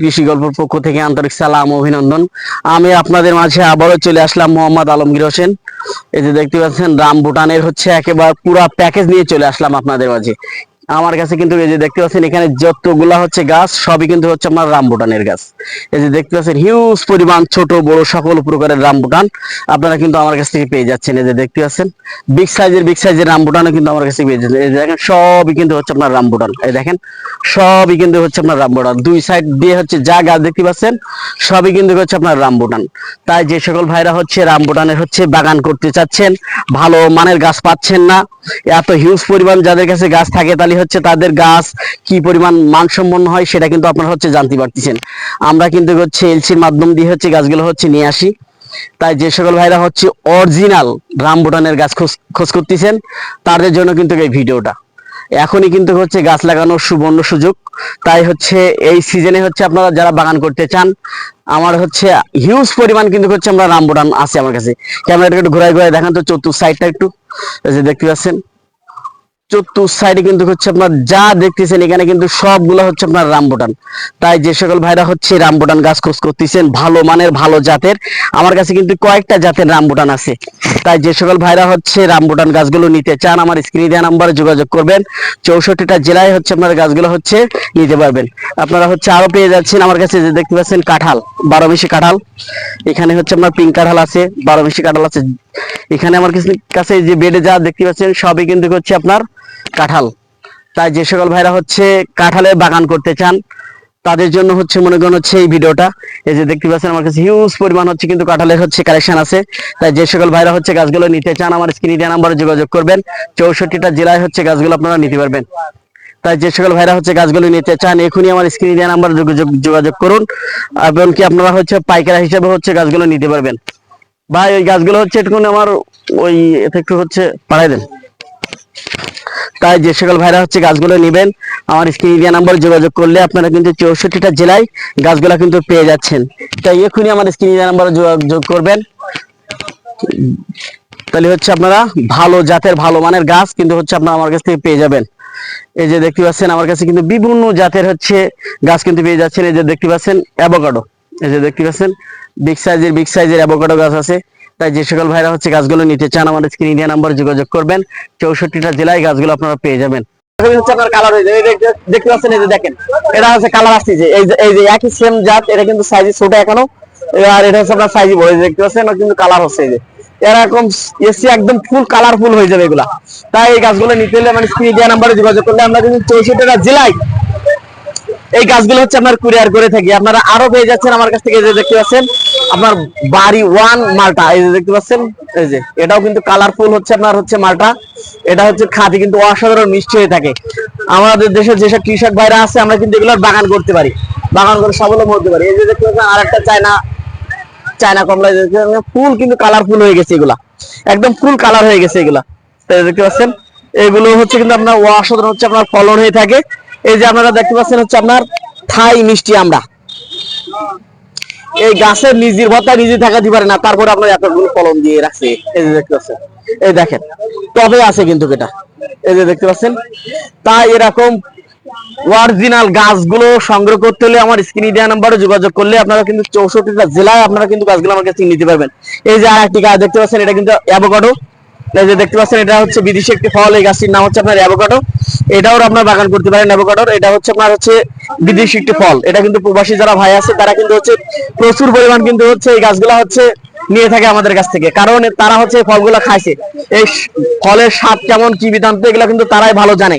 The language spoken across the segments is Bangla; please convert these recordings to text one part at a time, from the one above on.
কৃষি গল্পের পক্ষ থেকে আন্তরিক সালাম, অভিনন্দন। আমি আপনাদের মাঝে আবারও চলে আসলাম মোহাম্মদ আলমগীর হোসেন। এই যে দেখতে পাচ্ছেন রাম ভুটানের হচ্ছে একেবারে পুরো প্যাকেজ নিয়ে চলে আসলাম আপনাদের মাঝে। আমার কাছে কিন্তু এই যে দেখতে পাচ্ছেন, এখানে যতগুলা হচ্ছে গাছ, সবই কিন্তু হচ্ছে আপনার রাম ভুটানের গাছ। এই যে দেখতে পাচ্ছেন হিউজ পরিমাণ ছোট, বড় সকল প্রকারের রাম ভুটান আপনারা কিন্তু আমার কাছ থেকে পেয়ে যাচ্ছেন। এই যে দেখতে পাচ্ছেন বিগ সাইজের বিগ সাইজের রাম ভুটানও কিন্তু আমার কাছে পেয়ে যাচ্ছেন। এই দেখেন, সবই কিন্তু হচ্ছে আপনার রাম ভুটান এই দেখেন, সবই কিন্তু হচ্ছে আপনার রাম ভুটান দুই সাইড দিয়ে হচ্ছে যা গাছ দেখতে পাচ্ছেন, সবই কিন্তু হচ্ছে আপনার রাম ভুটান তাই যে সকল ভাইরা হচ্ছে রাম ভুটানের হচ্ছে বাগান করতে চাচ্ছেন, ভালো মানের গাছ পাচ্ছেন না, এত হিউজ পরিমাণ যাদের কাছে গাছ থাকে তাহলে হচ্ছে তাদের গাছ, কি পরিমাণ মানসম্পন্ন হয় সেটা কিন্তু আপনারা হচ্ছে জানতে পারতেছেন। আমরা কিন্তু হচ্ছে এলসির মাধ্যম দিয়ে হচ্ছে গাছগুলো হচ্ছে নিয়ে আসি। তাই যে সকল ভাইরা হচ্ছে অরিজিনাল রাম ভুটানের গাছ খোঁজ খোঁজ করতেছেন, তাদের জন্য কিন্তু এই ভিডিওটা। এখনই কিন্তু হচ্ছে গাছ লাগানোর সুবর্ণ সুযোগ। তাই হচ্ছে এই সিজনে হচ্ছে আপনারা যারা বাগান করতে চান, আমার হচ্ছে হিউজ পরিমাণ কিন্তু হচ্ছে আমরা রামবুটান আছে আমার কাছে। ক্যামেরাটা একটু ঘুরাই ঘুরাই দেখান তো, চতুর সাইডটা একটু। যে দেখতে পাচ্ছেন চতুর সাইডে কিন্তু হচ্ছে আপনার যা দেখতেছেন, এখানে কিন্তু সবগুলো হচ্ছে আপনার রামবুটান। তাই যে সকল ভাইরা হচ্ছে রামবুটান গাছ খোঁজ করতেছেন, ভালো মানের, ভালো জাতের। আমার কাছে কিন্তু কয়েকটা জাতের রামবুটান আছে। তাই যে সকল ভাইরা হচ্ছে রামবুটান গাছগুলো নিতে চান, আমার স্ক্রিনে দেওয়া নাম্বারে যোগাযোগ করবেন। চৌষট্টিটা জেলায় হচ্ছে আপনার গাছগুলো হচ্ছে নিতে পারবেন। আপনারা হচ্ছে আরও পেয়ে যাচ্ছেন আমার কাছে যে দেখতে পাচ্ছেন কাঁঠাল, বারো মিশি কাঁঠাল। এখানে হচ্ছে আপনার পিঙ্ক কাঁঠাল আছে, বারো মিশি কাঁঠাল আছে। এখানে আমার কাছে- যে বেডে যা দেখতে পাচ্ছেন, সবই কিন্তু হচ্ছে আপনার কাঁঠাল। তাই যে সকল ভাইরা হচ্ছে কাঁঠালের বাগান করতে চান, তাদের জন্য হচ্ছে মনে করেন হচ্ছে এই ভিডিওটা। এই যে দেখতে পাচ্ছেন, আমার কাছে হিউজ পরিমাণ হচ্ছে কিন্তু কাঁঠালের হচ্ছে কালেকশন আছে। তাই যে সকল ভাইরা হচ্ছে গাছগুলো নিতে চান, আমার স্ক্রিনে দেওয়া নাম্বারে যোগাযোগ করবেন। চৌষট্টিটা জেলায় হচ্ছে গাছগুলো আপনারা নিতে পারবেন। তাই যে সকল ভাইরা হচ্ছে গাছগুলো নিতে চান, এখনই আমার স্ক্রিনে দেওয়া নাম্বার যোগাযোগ করুন। এবং কি আপনারা হচ্ছে পাইকারা হিসেবে হচ্ছে গাছগুলো নিতে পারবেন। ভাই, ওই গাছগুলো হচ্ছে একটু আমার ওই একটু হচ্ছে পাঠাই দেন। তাই যে সকল ভাইরা হচ্ছে গাছগুলো নেবেন, আমার স্ক্রিনে দেওয়া নাম্বারে যোগাযোগ করলে আপনারা কিন্তু চৌষট্টিটা জেলায় গাছগুলো কিন্তু পেয়ে যাচ্ছেন। তাই এখনই আমার স্ক্রিনে দেওয়া নাম্বারে যোগাযোগ করবেন। তাহলে হচ্ছে আপনারা ভালো জাতের, ভালো মানের গাছ কিন্তু হচ্ছে আপনারা আমার কাছ থেকে পেয়ে যাবেন। এই যে দেখতে পাচ্ছেন, আমার কাছে কিন্তু বিভিন্ন জাতের হচ্ছে গাছ কিন্তু পেয়ে যাচ্ছেন। এই যে দেখতে পাচ্ছেন, অ্যাভোকাডো। এই যে দেখতে পাচ্ছেন বিগ সাইজের বিগ সাইজের অ্যাভোকাডো গাছ আছে। তাই যে সকল ভাইরা হচ্ছে গাছগুলো নিতে চান, আমাদের স্ক্রিন ইন্ডিয়া নাম্বার যোগাযোগ করবেন। চৌষট্টিটা জেলায় গাছগুলো আপনারা পেয়ে যাবেন। একই ছোট এখনও। এটা হচ্ছে আপনার দেখতে পাচ্ছেন কিন্তু কালার হচ্ছে যে। এরকম এসি একদম ফুল কালারফুল হয়ে যাবে এগুলা। তাই এই নিতে মানে যোগাযোগ করলে আমরা কিন্তু চৌষট্টিটা জেলায় এই গাছগুলো হচ্ছে আপনার কুরিয়ার করে থাকি। আপনারা আরও পেয়ে যাচ্ছেন আমার কাছ থেকে যে দেখতে পাচ্ছেন, আপনার বাড়ি ওয়ান মালটা, এই যে দেখতে পাচ্ছেন, এই যে, এটাও কিন্তু কালারফুল হচ্ছে আপনার হচ্ছে মালটা। এটা হচ্ছে খাঁটি, কিন্তু অসাধারণ মিষ্টি হয়ে থাকে। আমাদের দেশের যেসব কৃষক ভাইরা আছে, আমরা কিন্তু এগুলোর বাগান করতে পারি। বাগান করে স্বাবলম্বী হতে পারি। এই যে দেখতে পাচ্ছেন আর একটা চায়না চায়না কমলা ফুল কিন্তু কালারফুল হয়ে গেছে এগুলা। একদম ফুল কালার হয়ে গেছে এগুলা। দেখতে পাচ্ছেন, এগুলো হচ্ছে কিন্তু আপনার অসাধারণ হচ্ছে আপনার ফলন হয়ে থাকে। এই যে আপনারা দেখতে পাচ্ছেন হচ্ছে আপনার থাই মিষ্টি আমরা। এই গাছের নিজের ভত্তা নিজে থাকাতে পারে না, তারপরে আপনার এতগুলো ফলন দিয়ে রাখছে। এই যে দেখতে পাচ্ছেন, এই দেখেন তবে আছে কিন্তু এটা। এই যে দেখতে পাচ্ছেন, তাই এরকম অরিজিনাল গাছগুলো সংগ্রহ করতে হলে আমার স্ক্রিনে দেওয়া নাম্বারে যোগাযোগ করলে আপনারা কিন্তু চৌষট্টিটা জেলায় আপনারা কিন্তু গাছগুলো আমার কাছে নিতে পারবেন এই যে আর একটি গাছ দেখতে পাচ্ছেন, এটা কিন্তু অ্যাভোকাডো এই যে দেখতে পাচ্ছেন, এটা হচ্ছে বিদেশি একটি ফল। এই গাছটির নাম হচ্ছে আপনার অ্যাভোকাডো। এটাও আপনার বাগান করতে পারেন অ্যাভোকাডোর। এটা হচ্ছে আপনার হচ্ছে বিদেশি একটি ফল। এটা কিন্তু প্রবাসী যারা ভাই আছে, তারা কিন্তু হচ্ছে প্রচুর পরিমাণ কিন্তু হচ্ছে এই গাছগুলো হচ্ছে নিয়ে থাকে আমাদের কাছ থেকে। কারণ তারা হচ্ছে ফলগুলো খাইছে। এই ফলের স্বাদ কেমন, কি বিধান্ত, এগুলো কিন্তু তারাই ভালো জানে।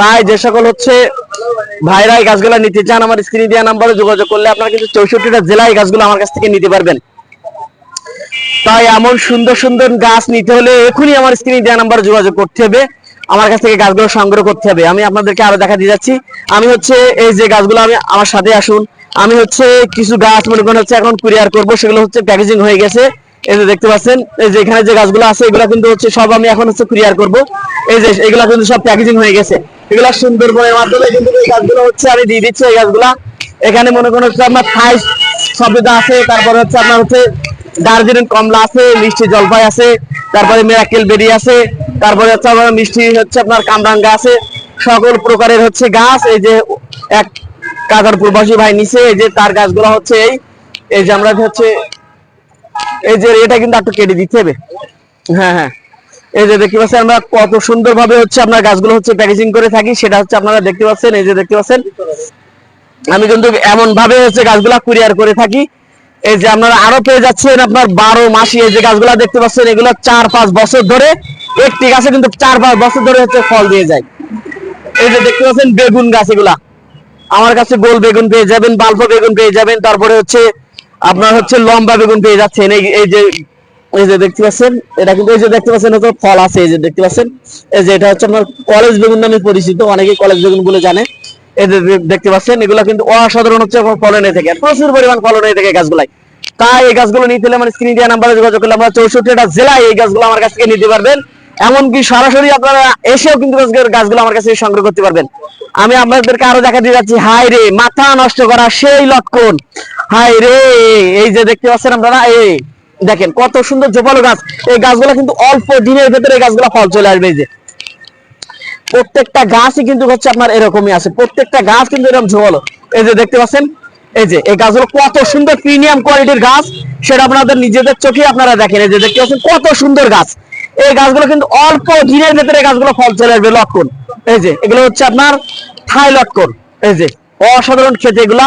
তাই যে সকল হচ্ছে ভাইরা এই গাছগুলো নিতে চান, আমার স্ক্রিনে দেওয়া নাম্বারে যোগাযোগ করলে আপনারা কিন্তু চৌষট্টিটা জেলায় এই গাছগুলো আমার কাছ থেকে নিতে পারবেন। তাই এমন সুন্দর সুন্দর গাছ নিতে হলে এখনই আমার স্ক্রিনে দেওয়া নাম্বার যোগাযোগ করতে হবে। আমার কাছ থেকে গাছগুলো সংগ্রহ করতে হবে। আমি আপনাদেরকে আরও দেখা দিয়ে যাচ্ছি। আমি হচ্ছে এই যে গাছগুলো, আমি আমার সাথে আসুন। আমি হচ্ছে কিছু গাছ মনে করেন হচ্ছে এখন কুরিয়ার করব, সেগুলো হচ্ছে প্যাকেজিং হয়ে গেছে। এই যে দেখতে পাচ্ছেন, এই যে এখানে যে গাছগুলো আছে, এগুলো কিন্তু হচ্ছে সব আমি এখন হচ্ছে কুরিয়ার করব। এই যে এগুলো কিন্তু সব প্যাকেজিং হয়ে গেছে। এগুলো সুন্দরবনের মাধ্যমে কিন্তু এই গাছগুলো হচ্ছে আমি দিয়ে দিচ্ছি, এই গাছগুলা। এখানে মনে করেন হচ্ছে আপনার থাইস সবেদা আছে, তারপরে হচ্ছে আপনার হচ্ছে দার্জিলিং কমলা আছে, মিষ্টি জলপাই আছে, তারপরে মেরাকেল বেরি আছে, তারপরে হচ্ছে আপনার মিষ্টি হচ্ছে আপনার কামরাঙ্গা আছে। সকল প্রকারের হচ্ছে গাছ, এই যে এক কাকার প্রবাসী ভাই নিচে এই যে তার গাছগুলো হচ্ছে এই এই যে আমরা হচ্ছে, এই যে এটা কিন্তু একটু কেটে দিতে হবে। হ্যাঁ হ্যাঁ। এই যে দেখতে পাচ্ছেন আমরা কত সুন্দর ভাবে হচ্ছে আপনার গাছগুলো হচ্ছে প্যাকেজিং করে থাকি, সেটা হচ্ছে আপনারা দেখতে পাচ্ছেন, এই যে দেখতে পাচ্ছেন। আমি কিন্তু এমন ভাবে হচ্ছে গাছগুলা কুরিয়ার করে থাকি এই যে আপনারা আরও পেয়ে যাচ্ছেন আপনার বারো মাসি, এই যে গাছগুলা দেখতে পাচ্ছেন, এগুলো চার পাঁচ বছর ধরে, একটি গাছে কিন্তু চার পাঁচ বছর ধরে হচ্ছে ফল দিয়ে যায়। এই যে দেখতে পাচ্ছেন বেগুন গাছ এগুলা। আমার কাছে গোল বেগুন পেয়ে যাবেন বাল্ব বেগুন পেয়ে যাবেন, তারপরে হচ্ছে আপনার হচ্ছে লম্বা বেগুন পেয়ে যাচ্ছেন, এই এই যে এই যে দেখতে পাচ্ছেন, এটা কিন্তু এই যে দেখতে পাচ্ছেন ফল আছে, এই যে দেখতে পাচ্ছেন। এই যে এটা হচ্ছে আপনার কলেজ বেগুন নামে পরিচিত, অনেকেই কলেজ বেগুন বলে জানে। দেখতে পাচ্ছেন, এগুলো কিন্তু অসাধারণ হচ্ছে ফলনে থেকে। প্রচুর পরিমাণ ফলনে থেকে গাছগুলাই। তাই এই গাছগুলো নিতে হলে মানে স্ক্রিন দেওয়া নাম্বারে যোগাযোগ করলে আমরা চৌষট্টিটা জেলায় এই গাছগুলো আমার কাছ থেকে নিতে পারবেন। এমনকি সরাসরি আপনারা এসেও কিন্তু গাছগুলো আমার কাছে সংগ্রহ করতে পারবেন। আমি আপনাদেরকে আরও দেখা দিয়ে যাচ্ছি। হাই রে, মাথা নষ্ট করা সেই লক্ষণ। হাই রে, এই যে দেখতে পাচ্ছেন আপনারা, এই দেখেন কত সুন্দর জোপালো গাছ। এই গাছগুলো কিন্তু অল্প দিনের ভেতরে এই গাছগুলো ফল চলে আসবে এই যে। প্রত্যেকটা গাছই কিন্তু হচ্ছে আপনার এরকমই আছে। প্রত্যেকটা গাছ কিন্তু এরকম ঝোল এই যে দেখতে পাচ্ছেন? এই যে, এই গাছগুলো কত সুন্দর প্রিমিয়াম কোয়ালিটির গাছ। সেটা আপনাদের নিজেদের চোখে আপনারা দেখেন। এই যে দেখতে পাচ্ছেন, কত সুন্দর গাছ। এই গাছগুলো কিন্তু অল্প দিনের ভেতরে গাছগুলো ফল চলে আসবে লক্ষণ এই যে, এগুলো হচ্ছে আপনার থাই লক্ষণ এই যে, অসাধারণ খেতে এগুলা।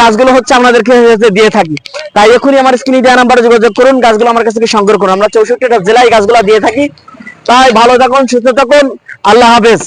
গাছগুলো হচ্ছে আপনাদেরকে দিয়ে থাকি। তাই এখনই আমার স্ক্রিনে দেওয়া নাম্বারে যোগাযোগ করুন, গাছগুলো আমার কাছ থেকে সংগ্রহ করুন। আমরা চৌষট্টিটা জেলায় গাছগুলো দিয়ে থাকি। তাই ভালো থাকুন, সুস্থ থাকুন। আল্লাহ হাফেজ।